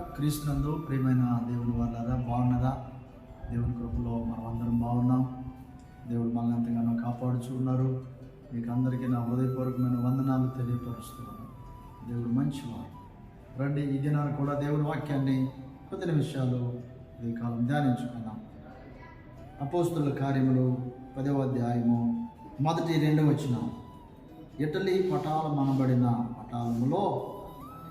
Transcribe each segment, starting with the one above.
క్రీస్తునందు ప్రియమైన దేవుని వాళ్ళరా బాగున్నారా? దేవుని కృపలో మనం అందరం బాగున్నాం. దేవుడు మనల్ని ఎంతగానో కాపాడుచున్నారు మీకు అందరికీ నా హృదయపూర్వకమైన వందనాలు తెలియపరుస్తున్నాను. దేవుడు మంచివాడు. రండి ఈ దినాన్ని కూడా దేవుని వాక్యాన్ని కొద్ది నిమిషాలు ఈ కాలం ధ్యానించుకుందాం. అపోస్తుల కార్యములు పదవ అధ్యాయము మొదటి రెండవ వచ్చిన ఇటలీ పటాలం మనబడిన పటాలములో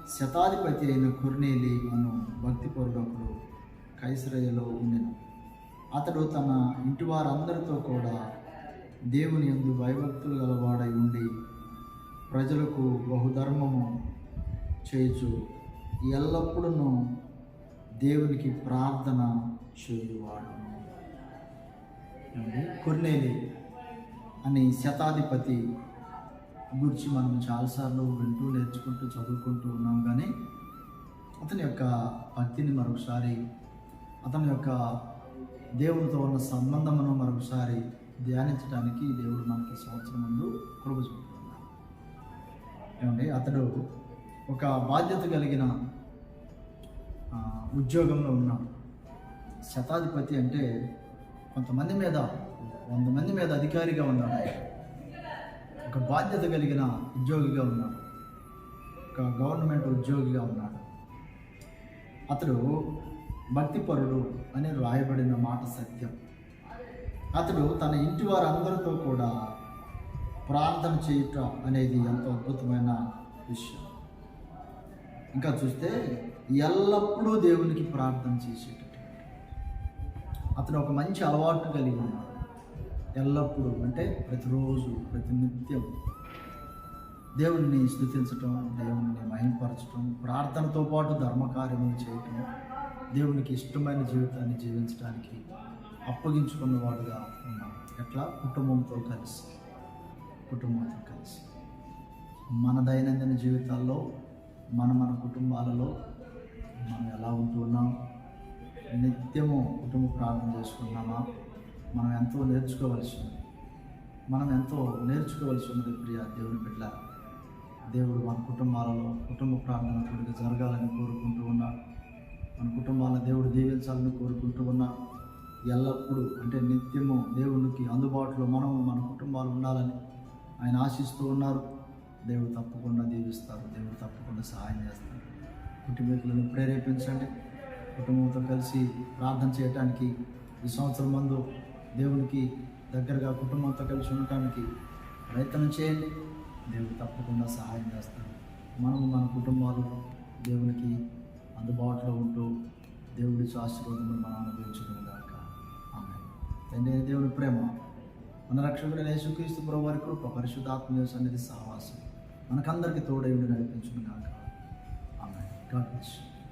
శతాధిపతి అయిన కొర్నేలి అను భక్తిపరుడు కైసరయ్యలో ఉండెను అతడు తన ఇంటి వారందరితో కూడా దేవుని యందు భయభక్తులు గలవాడై ఉండి ప్రజలకు బహుధర్మము చేయొచ్చు ఎల్లప్పుడూ దేవునికి ప్రార్థన చేయువాడు ఏమండి? కొర్నేలి అని శతాధిపతి గురించి మనం చాలాసార్లు వింటూ నేర్చుకుంటూ చదువుకుంటూ ఉన్నాం. కానీ అతని యొక్క భక్తిని మరొకసారి అతని యొక్క దేవునితో ఉన్న సంబంధమును మరొకసారి ధ్యానించడానికి దేవుడు మనకి సంవత్సరం ముందు కృప చూపుతున్నాడు ఏమండి? అతడు ఒక బాధ్యత కలిగిన ఉద్యోగంలో ఉన్నాడు శతాధిపతి అంటే కొంతమంది మీద వంద మంది మీద అధికారిగా ఉన్నాడు. ఆయన. ఒక బాధ్యత కలిగిన ఉద్యోగిగా ఉన్నాడు. ఒక గవర్నమెంట్ ఉద్యోగిగా ఉన్నాడు. అతడు భక్తిపరుడు అని రాయబడిన మాట సత్యం. అతడు తన ఇంటి వారందరితో కూడా ప్రార్థన చేయటం అనేది ఎంతో అద్భుతమైన విషయం. ఇంకా చూస్తే ఎల్లప్పుడూ దేవునికి ప్రార్థన చేసేటటువంటి అతను ఒక మంచి అలవాటు కలిగి ఉన్నాడు. ఎల్లప్పుడూ అంటే ప్రతిరోజు ప్రతి నిత్యం దేవుణ్ణి స్థుతించటం దేవుణ్ణి మహింపరచటం ప్రార్థనతో పాటు ధర్మకార్యములు చేయటం దేవునికి ఇష్టమైన జీవితాన్ని జీవించడానికి అప్పగించుకున్నవాడుగా ఉన్నాం. ఎట్లా? కుటుంబంతో కలిసి కుటుంబంతో కలిసి. మన దైనందిన జీవితాల్లో మన మన కుటుంబాలలో మనం ఎలా ఉంటున్నాం నిత్యము కుటుంబ ప్రార్థన చేసుకున్నామా మనం ఎంతో నేర్చుకోవలసి ఉంది మనం ఎంతో నేర్చుకోవలసి ఉన్నది ప్రియ దేవుని బిడ్డ. దేవుడు మన కుటుంబాలలో కుటుంబ ప్రార్థన కొడుకు జరగాలని కోరుకుంటూ ఉన్నా. మన కుటుంబాలను దేవుడు దీవించాలని కోరుకుంటూ ఉన్నా. ఎల్లప్పుడూ అంటే నిత్యము దేవునికి అందుబాటులో మనం మన కుటుంబాలు ఉండాలని ఆయన ఆశిస్తూ ఉన్నారు. దేవుడు తప్పకుండా దీవిస్తారు. దేవుడు తప్పకుండా సహాయం చేస్తారు. కుటుంబీకులను ప్రేరేపించండి. కుటుంబంతో కలిసి ప్రార్థన చేయటానికి ఈ సంవత్సరం ముందు దేవునికి దగ్గరగా కుటుంబంతో కలిసి ఉండటానికి ప్రయత్నం చేయండి. దేవుడు తప్పకుండా సహాయం చేస్తాడు. మనము మన కుటుంబాలు దేవునికి అందుబాటులో ఉంటూ దేవుడి ఆశీర్వాదములు మనం అనుభవించడం కాక ఆమె తండ్రి దేవుని ప్రేమ మన రక్షకుడు యేసుక్రీస్తు ప్రభు వారి కృప పరిశుద్ధాత్మ సన్నిధి సహవాసం మనకందరికీ తోడై ఉండి నడిపించును కాక ఆమె గాడ్ బ్లెస్